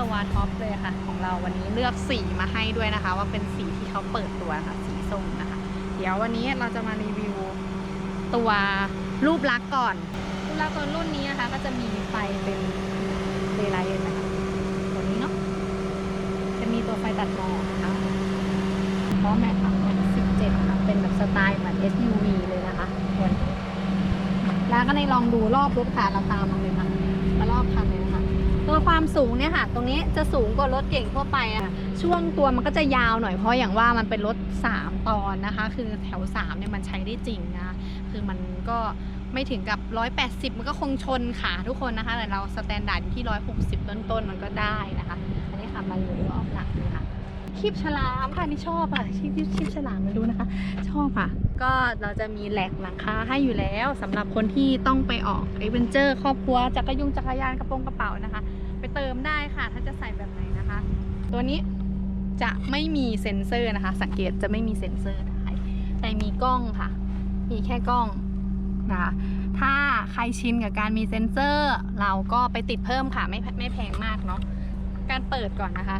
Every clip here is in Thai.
ตัวท็อปเลยค่ะ ของเราวันนี้เลือกสีมาให้ด้วยนะคะ ว่าเป็นสีที่เขาเปิดตัวค่ะสีส้มนะคะ เดี๋ยววันนี้เราจะมารีวิวตัวรูปลักษณ์ก่อนรูปลักษณ์ตัวรุ่นนี้นะคะ ก็จะมีไฟเป็นเดย์ไลท์นะคะตัวนี้เนาะจะมีตัวไฟตัดหมอกนะคะเพราะแม็กซ์เป็น17นะคะเป็นแบบสไตล์เหมือน SUV เลยนะคะตัวนี้แล้วก็ในลองดูรอบรถค่ะเราตามมาเลยค่ะมารอบคันเลยนะคะ ตัวความสูงเนี่ยค่ะ ตรงนี้จะสูงกว่ารถเก่งทั่วไปอะช่วงตัวมันก็จะยาวหน่อยเพราะอย่างว่ามันเป็นรถ 3 ตอนนะคะ คือแถว3เนี่ยมันใช้ได้จริงนะคือมันก็ไม่ถึงกับ 180 มันก็คงชนขาทุกคนนะคะแต่เราสแตนดาร์ดอยู่ที่ 160 ต้นๆมันก็ได้นะคะ อันนี้ค่ะมาอยู่รอบหลังเลยค่ะคีบฉลามค่ะนี่ชอบอะคีบคีบฉลามมาดูนะคะ ชอบค่ะ ก็เราจะมีแหลกหลังคาให้อยู่แล้วสำหรับคนที่ต้องไปออกเอเวนเจอร์ครอบครัวจักรยงจักรยานกระโปรงกระเป๋านะคะ เติมได้ค่ะ ถ้าจะใส่แบบไหนนะคะ ตัวนี้จะไม่มีเซ็นเซอร์นะคะ สังเกตจะไม่มีเซ็นเซอร์ได้แต่มีกล้องค่ะ มีแค่กล้องนะคะถ้าใครชินกับการมีเซ็นเซอร์ เราก็ไปติดเพิ่มค่ะไม่ไม่แพงมากเนาะการเปิดก่อนนะคะ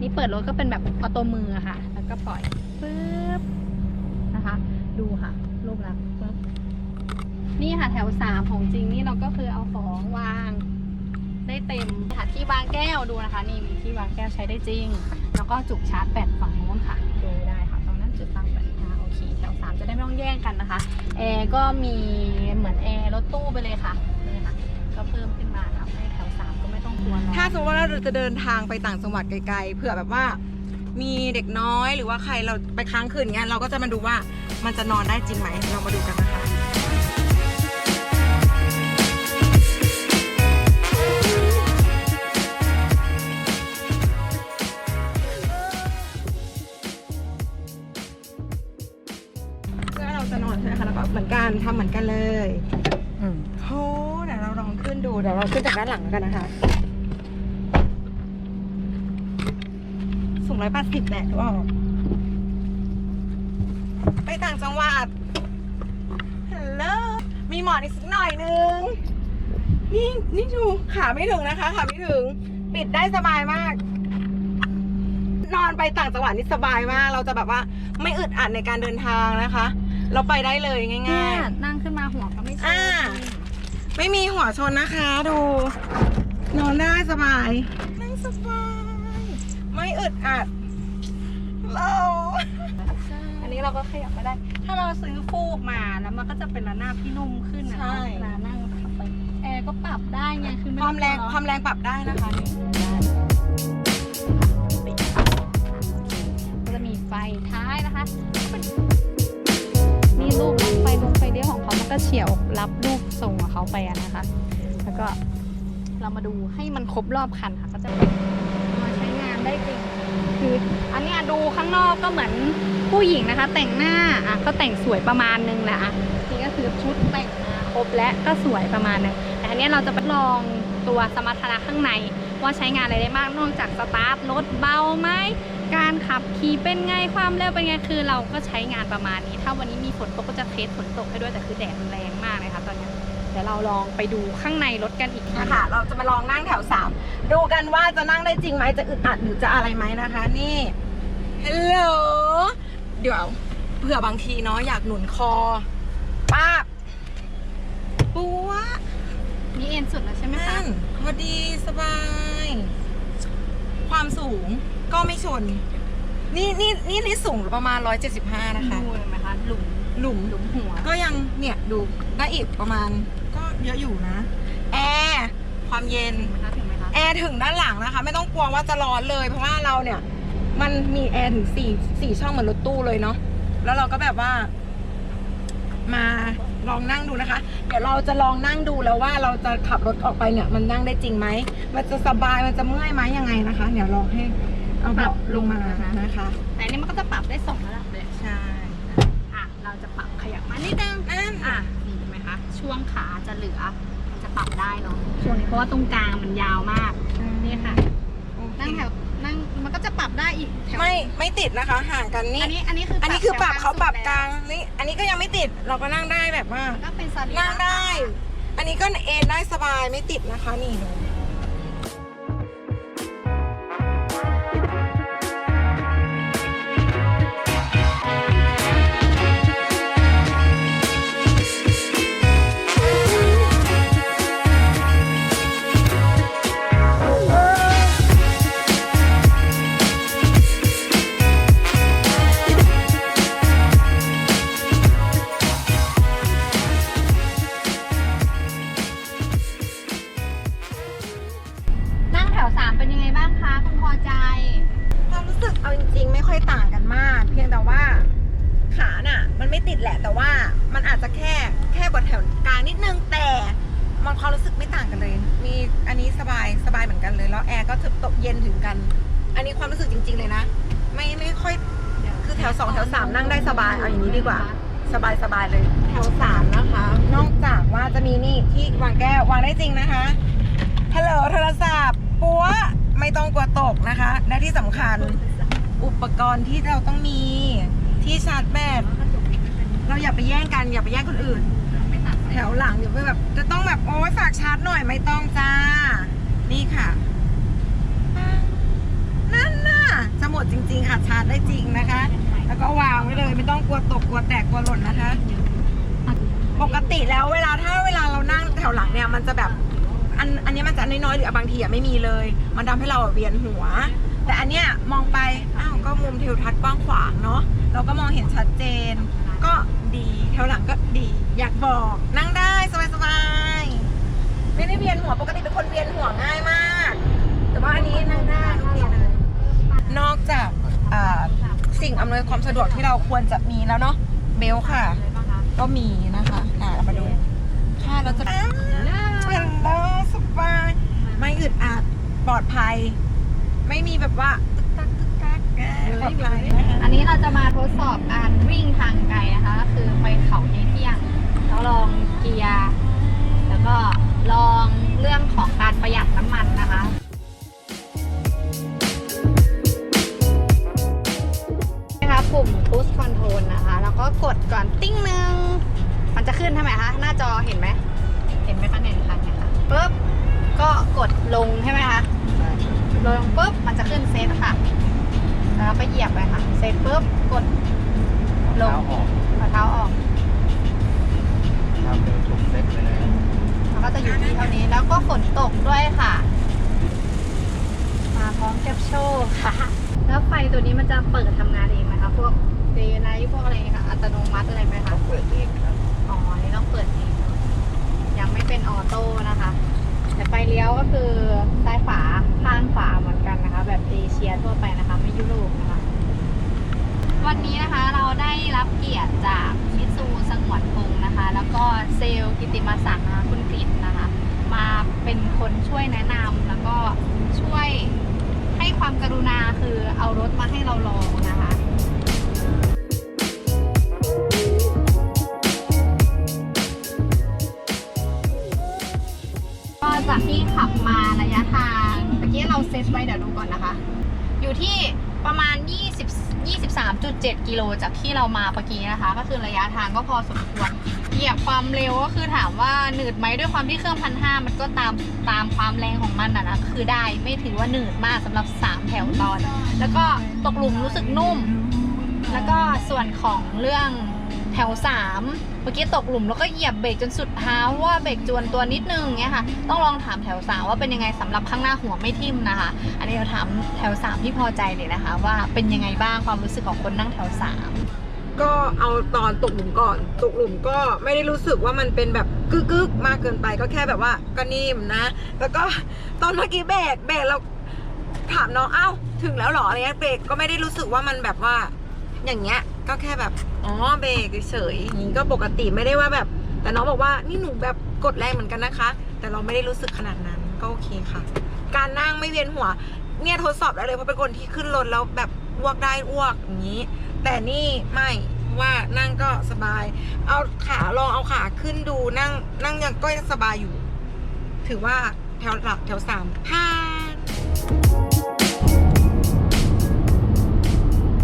นี่เปิดรถก็เป็นแบบออโตมือค่ะ แล้วก็ปล่อยปึ๊บนะคะ ดูค่ะรูปลักปึ๊บนี่ค่ะแถวสามของจริงนี่เราก็คือเอาของวาง ได้เต็มค่ะที่วางแก้วดูนะคะ นี่มีที่วางแก้วใช้ได้จริง แล้วก็จุกชาร์จแบตฝั่งโน้นค่ะดูได้ค่ะตรงนั้นจุดตั้งแบตนะโอเคแถวสามจะได้ไม่ต้องแย่งกันนะคะแอร์ก็มีเหมือนแอร์รถตู้ไปเลยค่ะนี่ค่ะ ก็เพิ่มขึ้นมาทำให้แถวสามก็ไม่ต้องกลัวร้อนถ้าสมมติว่าเราจะเดินทางไปต่างจังหวัดไกลๆเผื่อแบบว่ามีเด็กน้อยหรือว่าใครเราไปค้างคืนเงี้ยเราก็จะมาดูว่ามันจะนอนได้จริงไหมเรามาดูกันนะคะ จะนอนใช่ไหมคะแล้วก็เหมือนกันทำเหมือนกันเลยอืมโหเดี๋ยวเราลองขึ้นดูเดี๋ยวเราขึ้นจากด้านหลังกันนะคะสูงร้อยแปดสิบแหละว่าไปต่างจังหวัดฮัลโหลมีหมอนอีกสักหน่อยนึง นี่นี่ดูขาไม่ถึงนะคะขาไม่ถึง ปิดได้สบายมาก นอนไปต่างจังหวัดนี่สบายมาก เราจะแบบว่าไม่อึดอัดในการเดินทางนะคะ เราไปได้เลยเนี่ง่ายยๆนั่งขึ้นมาหัวก็ไม่ชนอ่าไม่มีหัวชนนะคะดู นอนได้สบายนั่งสบาย ไม่อึดอัดเราอันนี้เราก็ขยับมาได้ ถ้าเราซื้อฟูกมาแล้วมันก็จะเป็นระนาบที่นุ่มขึ้นนะเนาะเวลานั่งขับไป แอร์ก็ปรับได้ไง คือไม่คต้วาอมแรงกลัความแรงปรับได้นะคะนี่ก็จะมีไฟท้ายนะคะ นี่รูกไฟลงไฟเลี้ยวของเขามันก็เฉียวรับรูปทรงของเขาไปนะคะ แล้วก็เรามาดูให้มันครบรอบคันค่ะก็จะมาใช้งานได้จริงคืออันนี้ดูข้างนอกก็เหมือนผู้หญิงนะคะ แต่งหน้าอะก็แต่งสวยประมาณนึงแหละอะนี่ก็คือชุดแต่งมาครบและก็สวยประมาณนึงแต่อันนี้เราจะไปลองตัวสมรรถนะข้างใน ว่าใช้งานอะไรได้บ้างนอกจากสตาร์ทรถเบาไหม การขับขี่เป็นไงความเร็วเป็นไงคือ เราก็ใช้งานประมาณนี้ ถ้าวันนี้มีฝนตกก็จะเทสฝนตกให้ด้วยแต่คือแดดมันแรงมากเลยค่ะตอนเนี้ยเดี๋ยวเราลองไปดูข้างในรถกันอีกทีนะคะเราจะมาลองนั่งแถวสามดูกันว่าจะนั่งได้จริงไหมจะอึดอัดหรือจะอะไรไหมนะคะ นี่ฮัลโหลเดี๋ยวเผื่อบางทีเนาะอยากหนุนคอป้าบปัวนี่เอ็นสุดแล้วใช่ไหมคะนั่นพอดีสบาย ความสูง ก็ไม่ชน นี่นี่นี่นี่สูงประมาณ 175 นะคะ ดูเลยไหมคะหลุมหลุม หลุมหัว ก็ยังเนี่ยดูได้อีกประมาณ ก็เยอะอยู่นะ แอร์ความเย็น นะคะถึงไหมคะ แอร์ถึงด้านหลังนะคะ ไม่ต้องกลัวว่าจะร้อนเลย เพราะว่าเราเนี่ย มันมีแอร์ถึงสี่สี่ช่องเหมือนรถตู้เลยเนาะแล้วเราก็แบบว่า มาลองนั่งดูนะคะ เดี๋ยวเราจะลองนั่งดูแล้วว่าเราจะขับรถออกไปเนี่ย มันนั่งได้จริงไหมมันจะสบายมันจะเมื่อยไหมยังไงนะคะ เดี๋ยวลองให้ เอาเบาะลงมานะคะ แต่อันนี้มันก็จะปรับได้สองระดับเลย ใช่ อะ เราจะปรับขยับมานิดนึงนั่นอะนี่เห็นไหมคะ ช่วงขาจะเหลือ มันจะปรับได้เนาะช่วงนี้เพราะว่าตรงกลางมันยาวมาก นี่ค่ะ โอเคนั่งแถว นั่ง มันก็จะปรับได้อีกแถวไม่ไม่ติดนะคะ ห่างกันนี่ อันนี้ อันนี้คืออัอันนี้คือปรับเขาปรับกลางนี่ อันนี้ก็ยังไม่ติด เราก็นั่งได้แบบว่า ก็เป็นสรีนั่งได้ อันนี้ก็เอนได้สบายไม่ติดนะคะนี่ดู รู้สึกจริง ๆ เลยนะ ไม่ไม่ค่อยคือแถวสองแถวสามนั่งได้สบายเอาอย่างนี้ดีกว่า สบายสบายเลย แถวสามนะคะ นอกจากว่าจะมีนี่ที่วางแก้ววางได้จริงนะคะฮัลโหลโทรศัพท์ปัวไม่ต้องกลัวตกนะคะ และที่สำคัญอุปกรณ์ที่เราต้องมีที่ชาร์จแบตเราอย่าไปแย่งกันอย่าไปแย่งคนอื่นแถวหลังเดี๋ยวไปแบบจะต้องแบบโอ้ยฝากชาร์จหน่อยไม่ต้องจ้า นี่ค่ะปังนั่นน่ะ จะหมดจริงๆค่ะชาร์จได้จริงนะคะ แล้วก็วางไว้เลยไม่ต้องกลัวตกกลัวแตกกลัวหล่นนะคะ ปกติแล้วเวลาถ้าเวลาเรานั่งแถวหลังเนี่ยมันจะแบบอันอันนี้มันจะน้อยๆหรือบางทีอะไม่มีเลย มันทำให้เราเวียนหัว แต่อันเนี้ยมองไปอ้าวก็มุมทิวทัศน์กว้างขวางเนาะเราก็มองเห็นชัดเจน ก็ดีแถวหลังก็ดี อยากบอกนั่งได้สบายๆไม่ได้เวียนหัวปกติเป็นคนเวียนหัวง่ายมาก แต่ว่าอันนี้นั่งได้โอเคเลย นอกจากอ่าสิ่งอำนวยความสะดวกที่เราควรจะมีแล้วเนาะเบลค่ะ ก็มีนะคะอ่าเรามาดู ค่ะเราจะอ้าวเห็นแล้วสบายไม่อึดอัดปลอดภัย ไม่มีแบบว่าตึกตักตึกตักแกปลอดภัยนะคะอันนี้เราจะมาทดสอบการวิ่งทางไกลนะคะก็คือไปเขาในเที่ยงแล้วลองเกียร์ แล้วก็ลองเรื่องของการประหยัดน้ำมันนะคะ ปุ่ม cruise control นะคะ แล้วก็กดก่อนติ้งหนึ่งมันจะขึ้นทำไมคะหน้าจอเห็นไหมเห็นไหมคะเนี่ยค่ะเนี่ยค่ะปุ๊บก็กดลงใช่ไหมคะลงปุ๊บมันจะขึ้นเซตค่ะแล้วก็เหยียบไปค่ะเสร็จปุ๊บกดลงเท้าออกเอาเท้าออกทำเป็นถูกเซ็ตไปเลยแล้วก็จะอยู่ที่เท่านี้แล้วก็ฝนตกด้วยค่ะ มาพร้อมแคปโชว์ค่ะ แล้วไฟตัวนี้มันจะเปิดทำงานเองไหมคะพวกเดย์ไลท์พวกอะไรค่ะอัตโนมัติอะไรไหมคะต้องเปิดเองครับอ๋ออันนี้ต้องเปิดเองยังไม่เป็นออโต้นะคะ แต่ไฟเลี้ยวก็คือซ้ายขวาข้างขวาเหมือนกันนะคะ แบบเอเชียทั่วไปนะคะ ไม่ยุโรปนะคะ วันนี้นะคะเราได้รับเกียรติจากชิซูสงวนพงศ์นะคะ แล้วก็เซลล์กิติมาศักดิ์นะคะคุณกฤษนะคะ มาเป็นคนช่วยแนะนำแล้วก็ช่วย ให้ความกรุณาคือเอารถมาให้เราลองนะคะก็จากที่ขับมาระยะทางเมื่อกี้เราเซตไว้เดี๋ยวดูก่อนนะคะ อยู่ที่ประมาณ 20 23.7 กิโลจากที่เรามาเมื่อกี้นะคะ ก็คือระยะทางก็พอสมควร เหยียบความเร็วก็คือถามว่าหนืดไหมด้วยความที่เครื่องพันห้ามันก็ตามตามความแรงของมันนะนะคือได้ไม่ถือว่าหนืดมากสำหรับ 3 แถวตอน แล้วก็ตกหลุมรู้สึกนุ่ม แล้วก็ส่วนของเรื่องแถว 3 เมื่อกี้ตกหลุมแล้วก็เหยียบเบรกจนสุดเท้าว่าเบรกจวนตัวนิดนึงเงี้ยค่ะ ต้องลองถามแถว3ว่าเป็นยังไงสำหรับข้างหน้าหัวไม่ทิ่มนะคะ อันนี้เราถามแถว 3 ที่พอใจเลยนะคะ ว่าเป็นยังไงบ้างความรู้สึกของคนนั่งแถว 3 ก็เอาตอนตกหลุมก่อน ตกหลุมก็ไม่ได้รู้สึกว่ามันเป็นแบบกึกกึกมากเกินไปก็แค่แบบว่าก็นิ่มนะ แล้วก็ตอนเมื่อกี้เบรกเบรกเราถามน้องเอ้าถึงแล้วหรออะไรเงี้ยเบรกก็ไม่ได้รู้สึกว่ามันแบบว่า อย่างเงี้ยก็แค่แบบอ๋อเบรกเฉยอย่างนี้ก็ปกติไม่ได้ว่าแบบ แต่น้องบอกว่านี่หนูแบบกดแรงเหมือนกันนะคะ แต่เราไม่ได้รู้สึกขนาดนั้นก็โอเคค่ะ การนั่งไม่เวียนหัว เนี่ยทดสอบได้เลยเพราะเป็นคนที่ขึ้นรถแล้วแบบ อ้วกได้อ้วกอย่างนี้ แต่นี่ไม่ว่านั่งก็สบาย เอาขาลองเอาขาขึ้นดูนั่ง นั่งยังก็ยังสบายอยู่ ถือว่าแถวหลักแถวสามผ่าน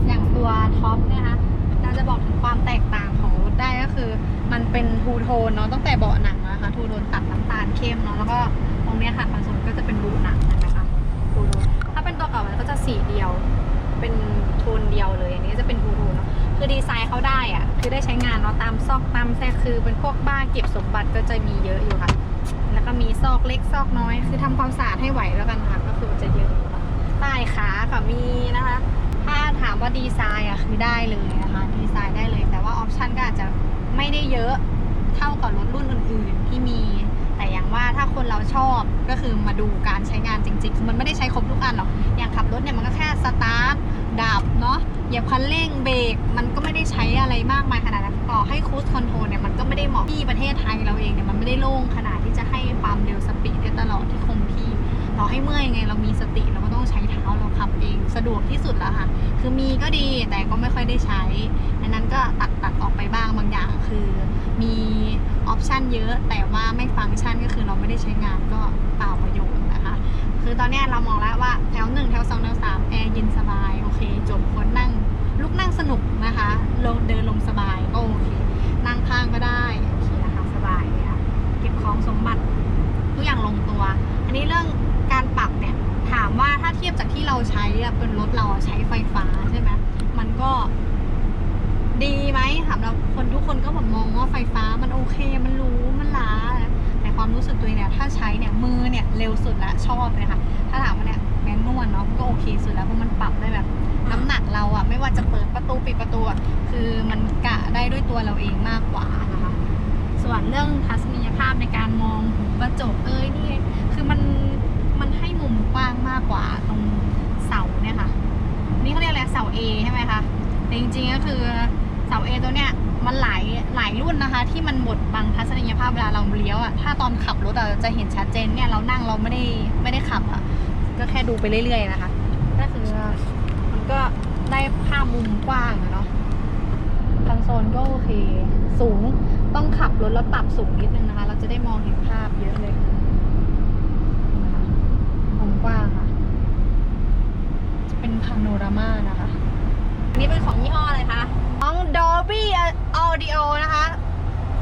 อย่างตัวท็อปเนี่ยนะคะนาจะบอกถึงความแตกต่างของรถได้ก็คือ มันเป็นทูโทนเนาะตั้งแต่เบาะหนังนะคะทูโทนตัดน้ำตาลเข้มเนาะแล้วก็ตรงเนี้ยค่ะคอนโซลก็จะเป็นบูหนังนะคะทูโทนถ้าเป็นตัวเก่ามันก็จะสีเดียว เป็นโทนเดียวเลย อันนี้จะเป็นทูโทนเนาะคือดีไซน์เขาได้อะคือได้ใช้งานเนาะตามซอกตามแทรกคือเป็นพวกบ้านเก็บสมบัติก็จะมีเยอะอยู่ค่ะ แล้วก็มีซอกเล็กซอกน้อย คือทำความสะอาดให้ไหวแล้วกันค่ะก็คือจะเยอะค่ะใต้ขาค่ะมีนะคะ ถ้าถามว่าดีไซน์อะคือได้เลยนะคะดีไซน์ได้เลย แต่ว่าออปชันก็อาจจะไม่ได้เยอะเท่ากับรถรุ่นอื่นๆที่มีแต่อย่างว่าถ้าคนเราชอบก็คือมาดูการใช้งานจริงๆคือมันไม่ได้ใช้ครบทุกอันหรอก อย่างขับรถเนี่ยมันก็แค่สตาร์ทดับ เหยียบคันเร่งเบรกมันก็ไม่ได้ใช้อะไรมากมายขนาดนั้นต่อให้คูสคอนโทรลเนี่ยมันก็ไม่ได้เหมาะที่ประเทศไทยเราเองเนี่ยมันไม่ได้โล่งขนาดที่จะให้ความเร็วสปีดได้ตลอดที่คงที่ต่อให้เมื่อยยังไงเรามีสติเราก็ต้องใช้เท้าเราขับเองสะดวกที่สุดแล้วค่ะ คือมีก็ดีแต่ก็ไม่ค่อยได้ใช้ดังนั้นก็ตัดตัดออกไปบ้างบางอย่าง คือมีออปชันเยอะแต่ว่าไม่ฟังก์ชันก็คือเราไม่ได้ใช้งานก็เปล่าประโยชน์นะคะ คือตอนนี้เรามองแล้วว่าแถวหนึ่งแถวสองแถวสามแอร์เย็นสบาย โอเค จบคนนั่ง ได้ด้วยตัวเราเองมากกว่านะคะ ส่วนเรื่องทัศนียภาพในการมองหูกระจกเอ้ยนี่คือมันมันให้มุมกว้างมากกว่าตรงเสาเนี่ยค่ะ นี่เขาเรียกอะไรเสา A ใช่ไหมคะแต่จริงๆก็คือเสา A ตัวเนี้ยมันหลายหลายรุ่นนะคะ ที่มันบดบังทัศนียภาพเวลาเราเลี้ยวอะถ้าตอนขับรถอะจะเห็นชัดเจนเนี่ยเรานั่งเราไม่ได้ไม่ได้ขับอะก็แค่ดูไปเรื่อยๆนะคะ ก็คือมันก็ได้ภาพมุมกว้างอะเนาะ นโซลก็โอเค สูงต้องขับรถแล้วปรับสูงนิดนึงนะคะ เราจะได้มองเห็นภาพเยอะเลยนะคะมุมกว้างค่ะ จะเป็นพาโนรามานะคะอันนี้เป็นของยี่ห้ออะไรคะของ Dolby Audio นะคะ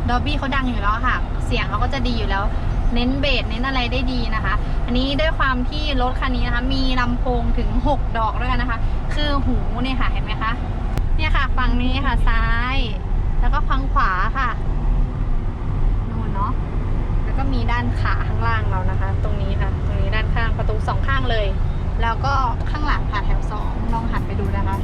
Dolby เขาดังอยู่แล้วค่ะ เสียงเขาก็จะดีอยู่แล้ว เน้นเบสเน้นอะไรได้ดีนะคะ อันนี้ด้วยความที่รถคันนี้นะคะ มีลำโพงถึง 6 ดอกด้วยกันนะคะ คือหูเนี่ยค่ะ เห็นไหมคะ เนี่ยค่ะ ฝั่งนี้ค่ะซ้าย แล้วก็ฝั่งขวาค่ะนู่นเนาะแล้วก็มีด้านขาข้างล่างเรานะคะ ตรงนี้ค่ะ ตรงนี้ด้านข้างประตูสองข้างเลย แล้วก็ข้างหลังค่ะแถวสองลองหันไปดูนะคะ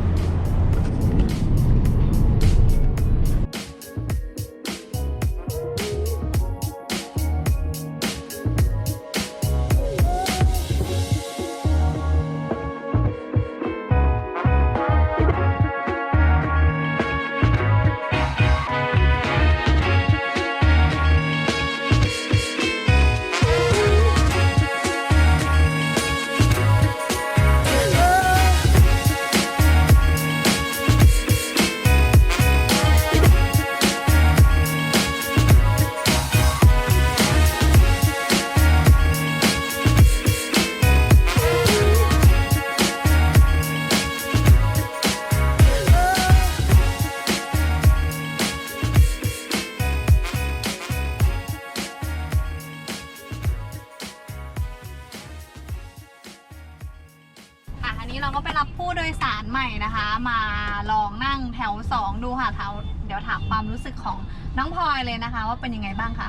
นี้เราก็ไปรับผู้โดยสารใหม่นะคะ มาลองนั่งแถวสองดูค่ะแถวเดี๋ยวถามความรู้สึกของน้องพลอยเลยนะคะ ว่าเป็นยังไงบ้างคะ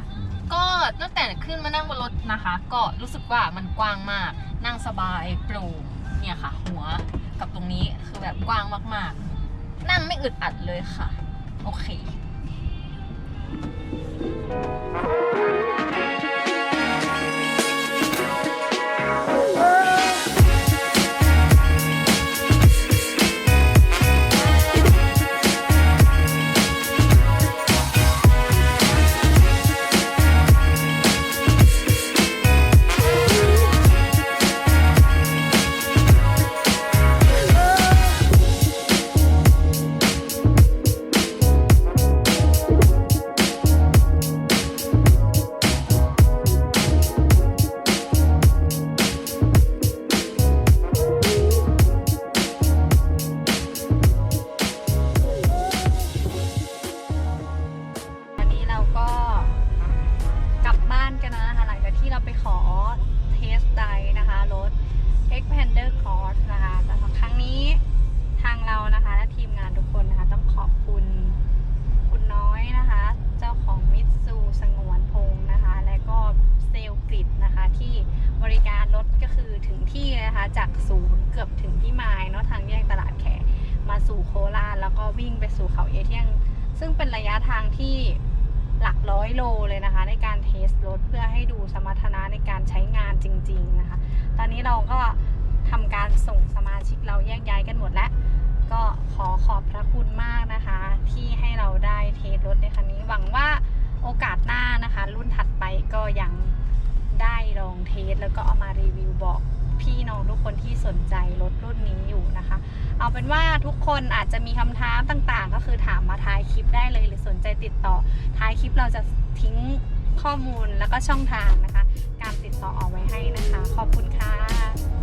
ก็ตั้งแต่ขึ้นมานั่งบนรถนะคะ ก็รู้สึกว่ามันกว้างมาก นั่งสบายโปร่งเนี่ยค่ะ หัวกับตรงนี้คือแบบกว้างมากๆ นั่งไม่อึดอัดเลยค่ะ โอเคอ แล้วก็วิ่งไปสู่เขาเอเทียง ซึ่งเป็นระยะทางที่หลักร้อยโลเลยนะคะ ในการเทสรถเพื่อให้ดูสมรรถนะในการใช้งานจริง ๆนะคะ ตอนนี้เราก็ทำการส่งสมาชิกเราแยกย้ายกันหมดแล้ว ก็ขอขอบพระคุณมากนะคะ ที่ให้เราได้เทสรถในคันนี้ หวังว่าโอกาสหน้านะคะ รุ่นถัดไปก็ยังได้ลองเทสแล้วก็เอามารีวิวบอก พี่น้องทุกคนที่สนใจรถรุ่นนี้อยู่นะคะ เอาเป็นว่าทุกคนอาจจะมีคำถามต่างๆ ก็คือถามมาท้ายคลิปได้เลย หรือสนใจติดต่อท้ายคลิปเราจะทิ้งข้อมูลแล้วก็ช่องทางนะคะ การติดต่อเอาไว้ให้นะคะ ขอบคุณค่ะ